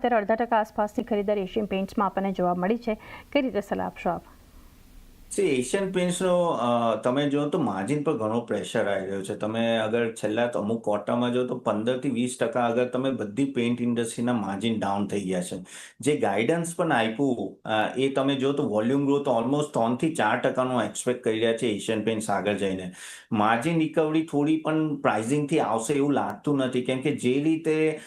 અત્યારે અડધા ટકા આસપાસની ખરીદારી એશિયન પેઇન્ટ્સમાં આપણને જોવા મળી છે. કઈ રીતે સલાહ આપશો આપ? એશિયન પેન્ટ્સનો તમે જો તો માર્જિન પર ઘણો પ્રેશર આવી રહ્યો છે. તમે અગર છેલ્લા અમુક ક્વાર્ટરમાં જો તો પંદરથી વીસ ટકા અગર તમે બધી પેઇન્ટ ઇન્ડસ્ટ્રીના માર્જિન ડાઉન થઈ ગયા છે. જે ગાઈડન્સ પણ આપ્યું એ તમે જો તો વોલ્યુમ ગ્રોથ ઓલમોસ્ટ ત્રણથી ચાર ટકાનું એક્સપેક્ટ કરી રહ્યા છે એશિયન પેન્ટ્સ આગળ જઈને. માર્જિન રિકવરી થોડી પણ પ્રાઇઝિંગથી આવશે એવું લાગતું નથી. કેમ કે જે રીતે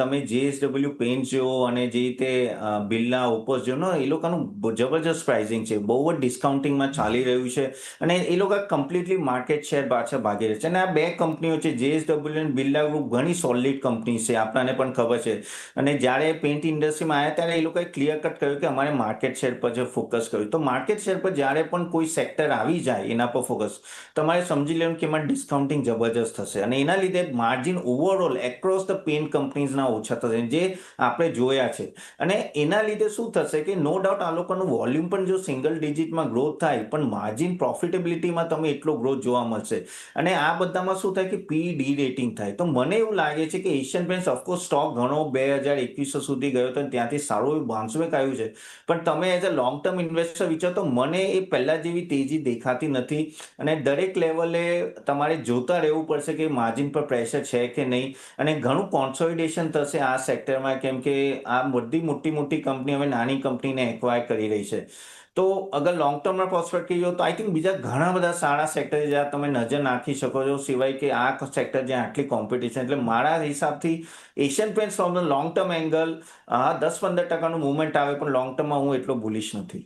તમે જેએસડબલ્યુ પેઇન્ટ જેવો અને જે રીતે બિરલા ઓપોસ જેવો એ લોકોનું જબરજસ્ત પ્રાઇઝિંગ છે. બહુ જ ડિસ્કાઉન્ટિંગમાં ચાલી રહ્યું છે અને એ લોકો કમ્પ્લીટલી માર્કેટ શેર પાછળ ભાગી રહ્યા છે. અને આ બે કંપનીઓ છે જેએસડબલ્યુ અને બિરલા ગ્રુપ ઘણી સોલિડ કંપની છે, આપણને પણ ખબર છે. અને જ્યારે પેઇન્ટ ઇન્ડસ્ટ્રીમાં આવ્યા ત્યારે એ લોકોએ ક્લિયર કટ કર્યું કે અમારે માર્કેટ શેર પર જે ફોકસ કર્યું. તો માર્કેટ શેર પર જ્યારે પણ કોઈ સેક્ટર આવી જાય, એના પર ફોકસ તમારે સમજી લેવું કે એમાં ડિસ્કાઉન્ટિંગ જબરજસ્ત થશે. અને એના લીધે margin overall across the paint કંપનીઝના ઓછા થશે. જે આપણે જોયા છે. અને એના લીધે શું થશે કે નો ડાઉટ આ લોકોનું વોલ્યુમ પણ જો સિંગલ ડિજિટમાં થાય, પણ માર્જિન પ્રોફિટેબિલિટીમાં તમે એટલો ગ્રોથ જોવા મળશે. અને આ બધામાં શું થાય કે પી ડી રેટિંગ થાય. તો મને એવું લાગે છે કે એશિયન પેન્ટ્સ ઓફકોર્સ સ્ટોક ઘણો બે હજાર એકવીસો સુધી ગયો હતો ત્યાંથી સારું એવું બાઉન્સ આવ્યું છે. પણ તમે as a long term investor વિચારો તો મને એ પહેલાં જેવી તેજી દેખાતી નથી. અને દરેક લેવલે તમારે જોતા રહેવું પડશે કે માર્જિન પર પ્રેશર છે કે નહીં. અને ઘણું કોન્સોલિડેશન થશે આ સેક્ટરમાં કેમ કે આ બધી મોટી મોટી કંપની હવે નાની કંપનીને એક્વાયર કરી રહી છે. તો અગર લોંગ ટર્મના પ્રોસ્પેક્ટ જો તો આઈ થિંક બીજા ઘણા બધા સારા સેક્ટર જ્યાં તમે નજર નાખી શકો છો, સિવાય કે આ સેક્ટર જ્યાં આટલી કોમ્પિટિશન એટલે મારા હિસાબથી Asian Paints from the long term angle દસ પંદર ટકાનું મુવમેન્ટ આવે, પણ લોંગ ટર્મમાં હું એટલો ભૂલીશ નથી.